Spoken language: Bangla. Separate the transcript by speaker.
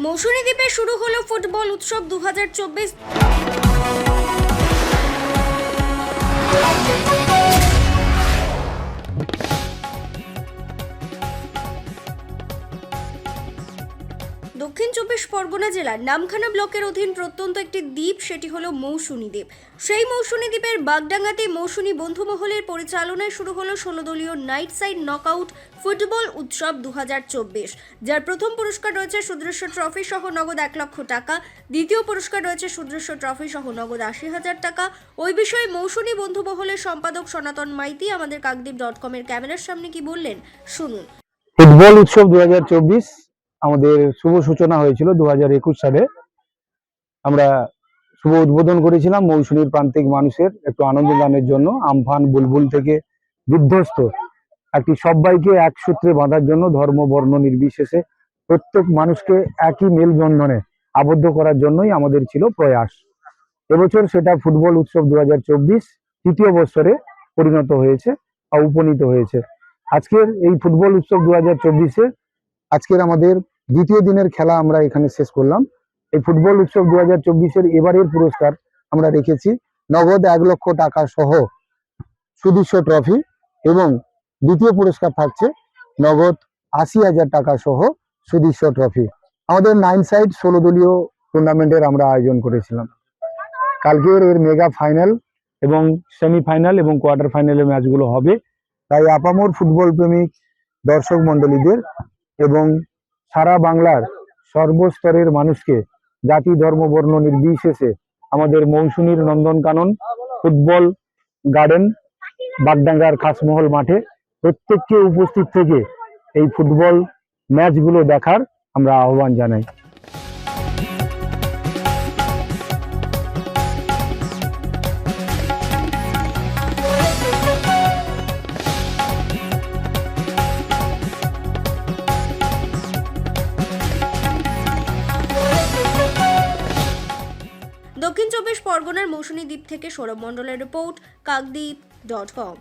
Speaker 1: মৌসুমী দ্বীপে শুরু হলো ফুটবল উৎসব দু হাজার চব্বিশ। চব্বিশ পরগনা জেলার নামখানা ব্লকের অধীন প্রত্যন্ত একটি দ্বীপ, সেটি হলো মৌসুমী দ্বীপ। সেই মৌসুমী দ্বীপের বাগডাঙ্গাতে মৌসুমী বন্ধুমহলের পরিচালনায় শুরু হলো ষোলো দলীয় নাইট সাইড নকআউট ফুটবল উৎসব দুহাজার চব্বিশ, যার প্রথম পুরস্কার রয়েছে সুদৃশ্য ট্রফি সহ নগদ এক লক্ষ টাকা, দ্বিতীয় পুরস্কার রয়েছে সুদৃশ্য ট্রফি সহ নগদ আশি হাজার টাকা। ওই বিষয়ে মৌসুমী বন্ধুমহলের সম্পাদক সনাতন মাইতি আমাদের কাকদ্বীপ ডট কমের ক্যামেরার সামনে কি বললেন, শুনুন।
Speaker 2: ফুটবল উৎসব দু হাজার চব্বিশ আমাদের শুভ সূচনা হয়েছিল দু হাজার একুশ সালে। আমরা শুভ উদ্বোধন করেছিলাম মৌসুমীর প্রান্তিক মানুষের একটু আনন্দ দানের জন্য, আমফান বুলবুল থেকে বিধ্বস্ত। একটি সবাইকে এক সূত্রে বাঁধার জন্য ধর্ম, বর্ণ নির্বিশেষে প্রত্যেক মানুষকে একই মেলবন্ধনে আবদ্ধ করার জন্যই আমাদের ছিল প্রয়াস। এবছর সেটা ফুটবল উৎসব দু হাজার চব্বিশ তৃতীয় বছরে পরিণত হয়েছে বা উপনীত হয়েছে। আজকের এই ফুটবল উৎসব দু হাজার আজকের আমাদের দ্বিতীয় দিনের খেলা আমরা এখানে শেষ করলাম। এই ফুটবল উৎসব দু হাজার চব্বিশের এবারের পুরস্কার আমরা রেখেছি। নগদ এক লক্ষ টাকা সহ সুদৃশ্য ট্রফি এবং দ্বিতীয় পুরস্কার থাকছে নগদ আশি হাজার টাকা সহ সুদৃশ্য ট্রফি আমাদের নাইন সাইড ষোলো দলীয় টুর্নামেন্টের আমরা আয়োজন করেছিলাম। কালকের এর মেগা ফাইনাল এবং সেমিফাইনাল এবং কোয়ার্টার ফাইনালের ম্যাচগুলো হবে। তাই আপামোর ফুটবল প্রেমিক দর্শক মণ্ডলীদের এবং সারা বাংলার সর্বস্তরের মানুষকে জাতি, ধর্ম, বর্ণ নির্বিশেষে আমাদের মৌসুমীর নন্দনকানন, ফুটবল গার্ডেন, বাগডাঙ্গার খাসমহল মাঠে প্রত্যেককে উপস্থিত থেকে এই ফুটবল ম্যাচগুলো দেখার আমরা আহ্বান জানাই।
Speaker 1: চব্বিশ পরগনার মৌসুমী দ্বীপ থেকে সৌরভ মণ্ডলের রিপোর্ট কাকদ্বীপ ডট কম।